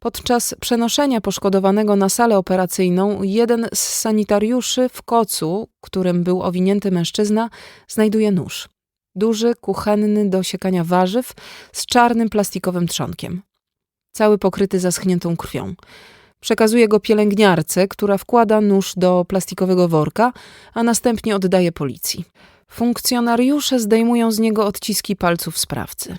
Podczas przenoszenia poszkodowanego na salę operacyjną, jeden z sanitariuszy w kocu, którym był owinięty mężczyzna, znajduje nóż. Duży, kuchenny do siekania warzyw z czarnym plastikowym trzonkiem. Cały pokryty zaschniętą krwią. Przekazuje go pielęgniarce, która wkłada nóż do plastikowego worka, a następnie oddaje policji. Funkcjonariusze zdejmują z niego odciski palców sprawcy.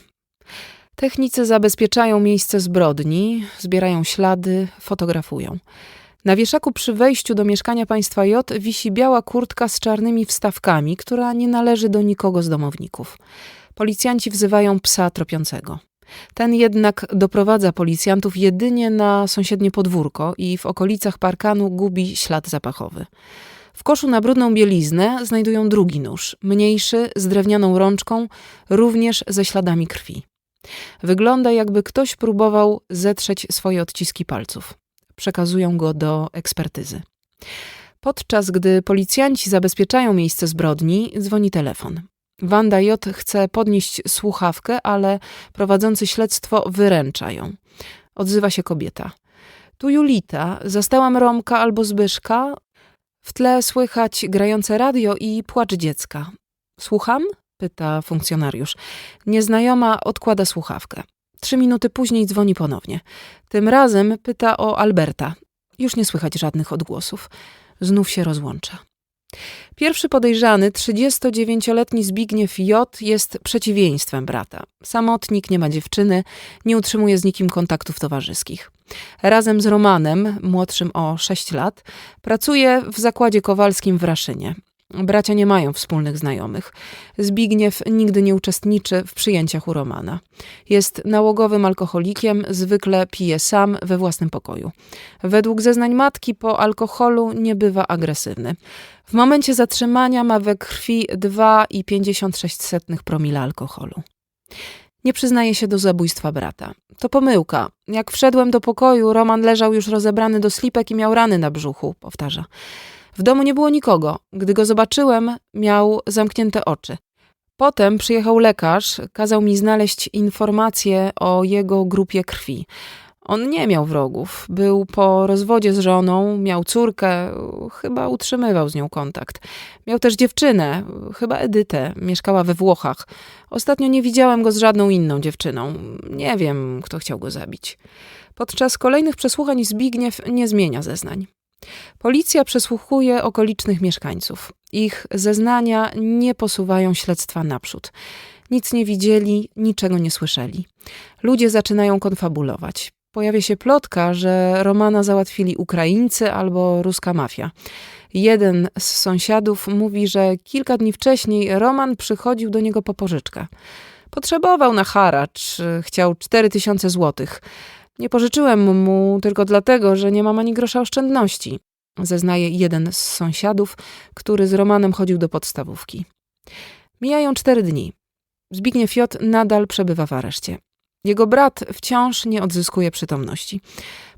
Technicy zabezpieczają miejsce zbrodni, zbierają ślady, fotografują. Na wieszaku przy wejściu do mieszkania państwa J wisi biała kurtka z czarnymi wstawkami, która nie należy do nikogo z domowników. Policjanci wzywają psa tropiącego. Ten jednak doprowadza policjantów jedynie na sąsiednie podwórko i w okolicach parkanu gubi ślad zapachowy. W koszu na brudną bieliznę znajdują drugi nóż, mniejszy, z drewnianą rączką, również ze śladami krwi. Wygląda jakby ktoś próbował zetrzeć swoje odciski palców. Przekazują go do ekspertyzy. Podczas gdy policjanci zabezpieczają miejsce zbrodni, dzwoni telefon. Wanda J. chce podnieść słuchawkę, ale prowadzący śledztwo wyręcza ją. Odzywa się kobieta. Tu Julita, zastałam Romka albo Zbyszka. W tle słychać grające radio i płacz dziecka. Słucham? Pyta funkcjonariusz. Nieznajoma odkłada słuchawkę. Trzy minuty później dzwoni ponownie. Tym razem pyta o Alberta. Już nie słychać żadnych odgłosów. Znów się rozłącza. Pierwszy podejrzany, 39-letni Zbigniew J. jest przeciwieństwem brata. Samotnik, nie ma dziewczyny, nie utrzymuje z nikim kontaktów towarzyskich. Razem z Romanem, młodszym o 6 lat, pracuje w zakładzie kowalskim w Raszynie. Bracia nie mają wspólnych znajomych. Zbigniew nigdy nie uczestniczy w przyjęciach u Romana. Jest nałogowym alkoholikiem, zwykle pije sam we własnym pokoju. Według zeznań matki po alkoholu nie bywa agresywny. W momencie zatrzymania ma we krwi 2,56 promila alkoholu. Nie przyznaje się do zabójstwa brata. To pomyłka. Jak wszedłem do pokoju, Roman leżał już rozebrany do slipek i miał rany na brzuchu, powtarza. W domu nie było nikogo. Gdy go zobaczyłem, miał zamknięte oczy. Potem przyjechał lekarz, kazał mi znaleźć informacje o jego grupie krwi. On nie miał wrogów. Był po rozwodzie z żoną, miał córkę, chyba utrzymywał z nią kontakt. Miał też dziewczynę, chyba Edytę, mieszkała we Włochach. Ostatnio nie widziałem go z żadną inną dziewczyną. Nie wiem, kto chciał go zabić. Podczas kolejnych przesłuchań Zbigniew nie zmienia zeznań. Policja przesłuchuje okolicznych mieszkańców. Ich zeznania nie posuwają śledztwa naprzód. Nic nie widzieli, niczego nie słyszeli. Ludzie zaczynają konfabulować. Pojawia się plotka, że Romana załatwili Ukraińcy albo ruska mafia. Jeden z sąsiadów mówi, że kilka dni wcześniej Roman przychodził do niego po pożyczkę. Potrzebował na haracz, chciał 4000 złotych. Nie pożyczyłem mu tylko dlatego, że nie mam ani grosza oszczędności, zeznaje jeden z sąsiadów, który z Romanem chodził do podstawówki. Mijają cztery dni. Zbigniew J. nadal przebywa w areszcie. Jego brat wciąż nie odzyskuje przytomności.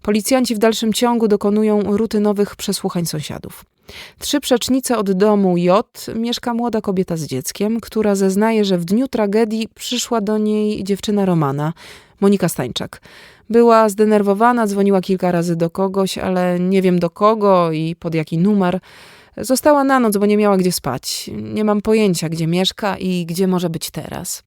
Policjanci w dalszym ciągu dokonują rutynowych przesłuchań sąsiadów. Trzy przecznice od domu J mieszka młoda kobieta z dzieckiem, która zeznaje, że w dniu tragedii przyszła do niej dziewczyna Romana, Monika Stańczak. Była zdenerwowana, dzwoniła kilka razy do kogoś, ale nie wiem do kogo i pod jaki numer. Została na noc, bo nie miała gdzie spać. Nie mam pojęcia, gdzie mieszka i gdzie może być teraz.